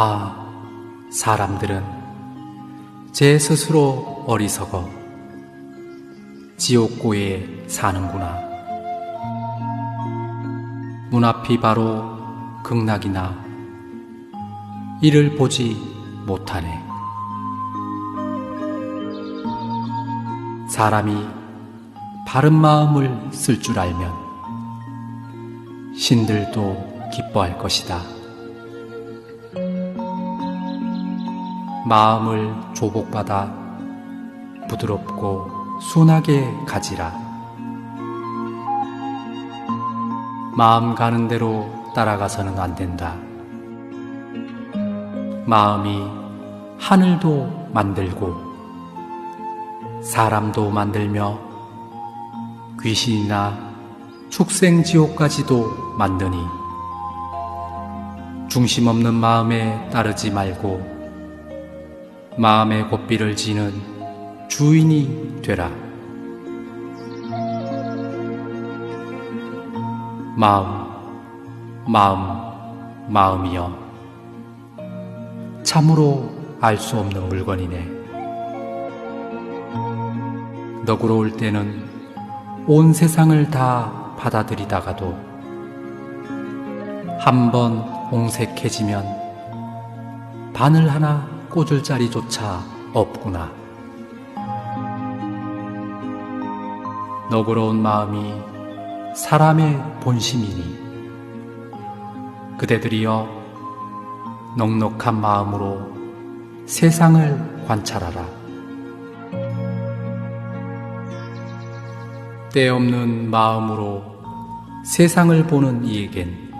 아, 사람들은 제 스스로 어리석어 지옥고에 사는구나. 문 앞이 바로 극락이나 이를 보지 못하네. 사람이 바른 마음을 쓸 줄 알면 신들도 기뻐할 것이다. 마음을 조복받아 부드럽고 순하게 가지라. 마음 가는 대로 따라가서는 안 된다. 마음이 하늘도 만들고 사람도 만들며 귀신이나 축생지옥까지도 만드니 중심 없는 마음에 따르지 말고 마음의 고삐를 지는 주인이 되라. 마음, 마음, 마음이여. 참으로 알 수 없는 물건이네. 너그러울 때는 온 세상을 다 받아들이다가도 한번 옹색해지면 바늘 하나 꽂을 자리조차 없구나. 너그러운 마음이 사람의 본심이니 그대들이여 넉넉한 마음으로 세상을 관찰하라. 때없는 마음으로 세상을 보는 이에겐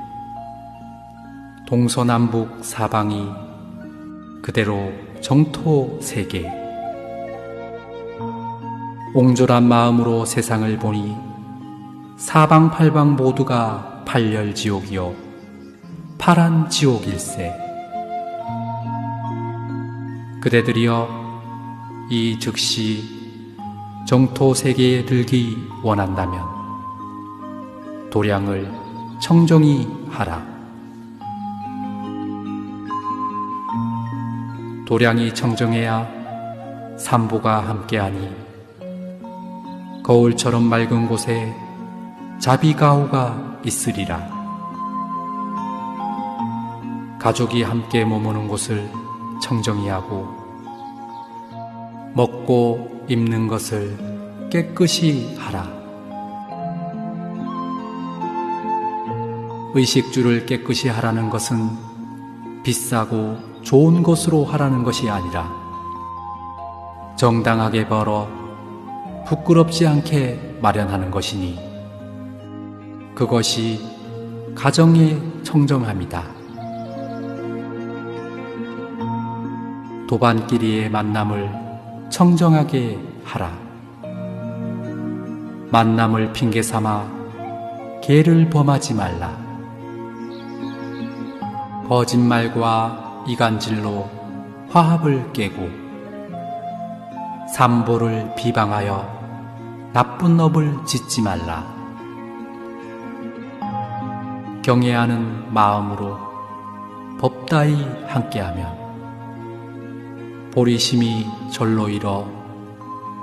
동서남북 사방이 그대로 정토 세계. 옹졸한 마음으로 세상을 보니 사방팔방 모두가 팔열지옥이요. 파란 지옥일세 그대들이여 이 즉시 정토 세계에 들기 원한다면 도량을 청정히 하라. 도량이 청정해야 삼보가 함께하니 거울처럼 맑은 곳에 자비가오가 있으리라. 가족이 함께 머무는 곳을 청정히 하고 먹고 입는 것을 깨끗이 하라. 의식주를 깨끗이 하라는 것은 비싸고 좋은 것으로 하라는 것이 아니라 정당하게 벌어 부끄럽지 않게 마련하는 것이니 그것이 가정의 청정함이다. 도반끼리의 만남을 청정하게 하라. 만남을 핑계 삼아 개를 범하지 말라. 거짓말과 이간질로 화합을 깨고 삼보를 비방하여 나쁜 업을 짓지 말라. 경외하는 마음으로 법다이 함께하면 보리심이 절로 이뤄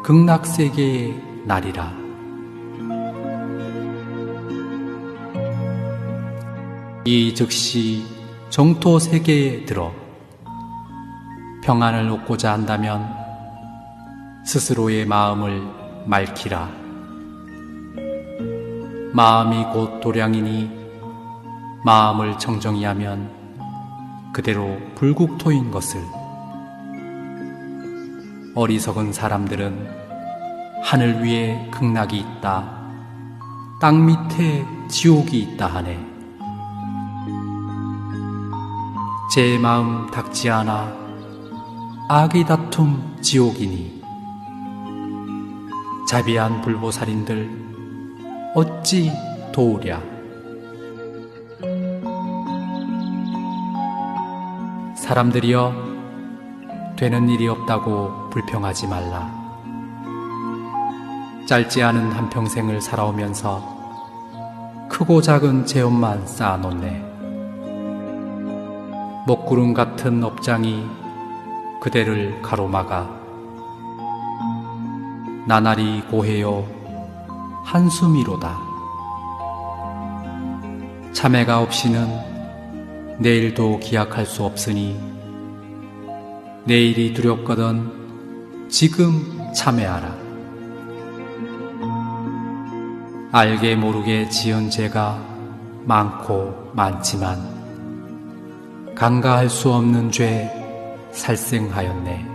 극락세계의 날이라. 이 즉시 정토 세계에 들어 평안을 얻고자 한다면 스스로의 마음을 맑히라. 마음이 곧 도량이니 마음을 정정히 하면 그대로 불국토인 것을 어리석은 사람들은 하늘 위에 극락이 있다, 땅 밑에 지옥이 있다 하네. 제 마음 닥지 않아 악의 다툼 지옥이니 자비한 불보살인들 어찌 도우랴. 사람들이여 되는 일이 없다고 불평하지 말라. 짧지 않은 한평생을 살아오면서 크고 작은 죄업만 쌓아놓네. 먹구름 같은 업장이 그대를 가로막아 나날이 고해요 한숨이로다. 참회가 없이는 내일도 기약할 수 없으니 내일이 두렵거든 지금 참회하라. 알게 모르게 지은 죄가 많고 많지만 간과할 수 없는 죄 살생하였네.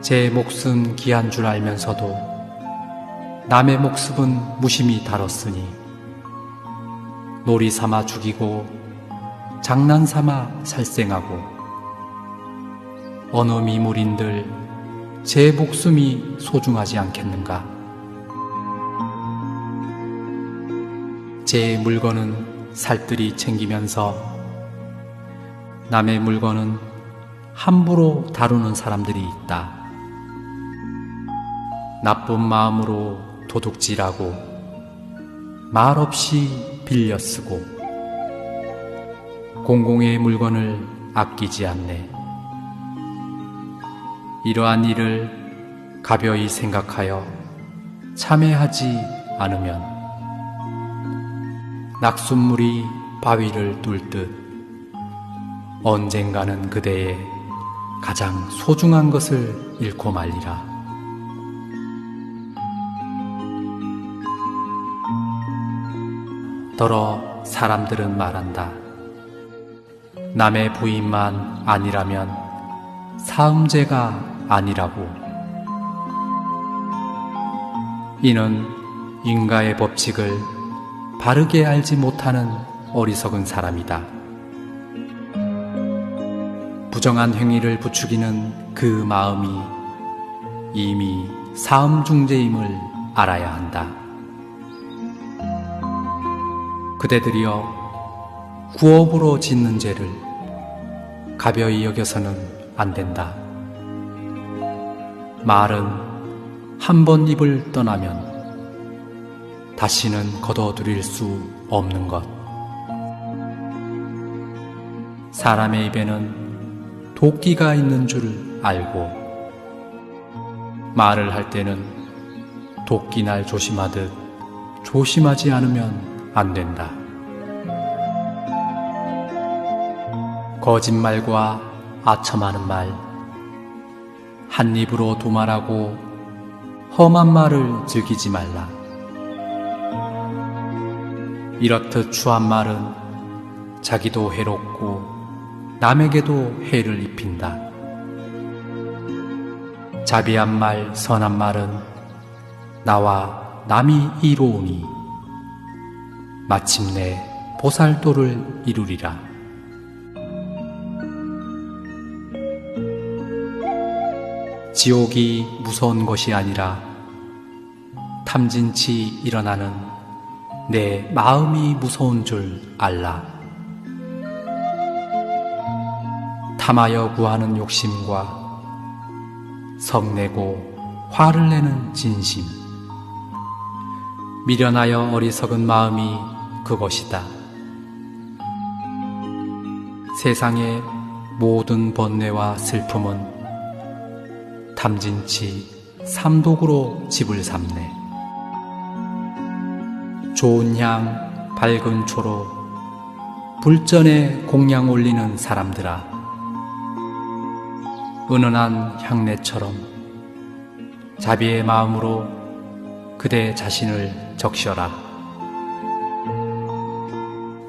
제 몫은 귀한 줄 알면서도 남의 목숨은 무심히 다뤘으니 놀이 삼아 죽이고 장난 삼아 살생하고 어느 미물인들 제 목숨이 소중하지 않겠는가? 제 물건은 살뜰히 챙기면서 남의 물건은 함부로 다루는 사람들이 있다. 나쁜 마음으로 도둑질하고 말없이 빌려 쓰고 공공의 물건을 아끼지 않네. 이러한 일을 가벼이 생각하여 참회하지 않으면 낙숫물이 바위를 뚫듯 언젠가는 그대의 가장 소중한 것을 잃고 말리라. 더러 사람들은 말한다. 남의 부인만 아니라면 사음제가 아니라고. 이는 인가의 법칙을 바르게 알지 못하는 어리석은 사람이다. 부정한 행위를 부추기는 그 마음이 이미 사음 중제임을 알아야 한다. 그대들이여 구업으로 짓는 죄를 가벼이 여겨서는 안 된다. 말은 한 번 입을 떠나면 다시는 걷어들일 수 없는 것. 사람의 입에는 도끼가 있는 줄 알고 말을 할 때는 도끼 날 조심하듯 조심하지 않으면 안 된다. 거짓말과 아첨하는 말, 한 입으로 두말하고 험한 말을 즐기지 말라. 이렇듯 추한 말은 자기도 해롭고 남에게도 해를 입힌다. 자비한 말, 선한 말은 나와 남이 이로우니 마침내 보살도를 이루리라. 지옥이 무서운 것이 아니라 탐진치 일어나는 내 마음이 무서운 줄 알라. 탐하여 구하는 욕심과 성내고 화를 내는 진심, 미련하여 어리석은 마음이 그것이다. 세상의 모든 번뇌와 슬픔은 탐진치 삼독으로 집을 삼네. 좋은 향, 밝은 초로 불전에 공양 올리는 사람들아. 은은한 향내처럼 자비의 마음으로 그대 자신을 적셔라.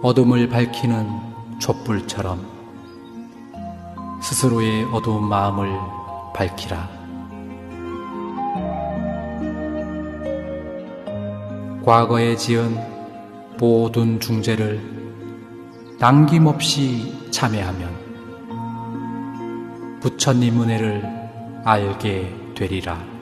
어둠을 밝히는 촛불처럼 스스로의 어두운 마음을 밝히라. 과거에 지은 모든 중죄를 남김없이 참회하면 부처님 은혜를 알게 되리라.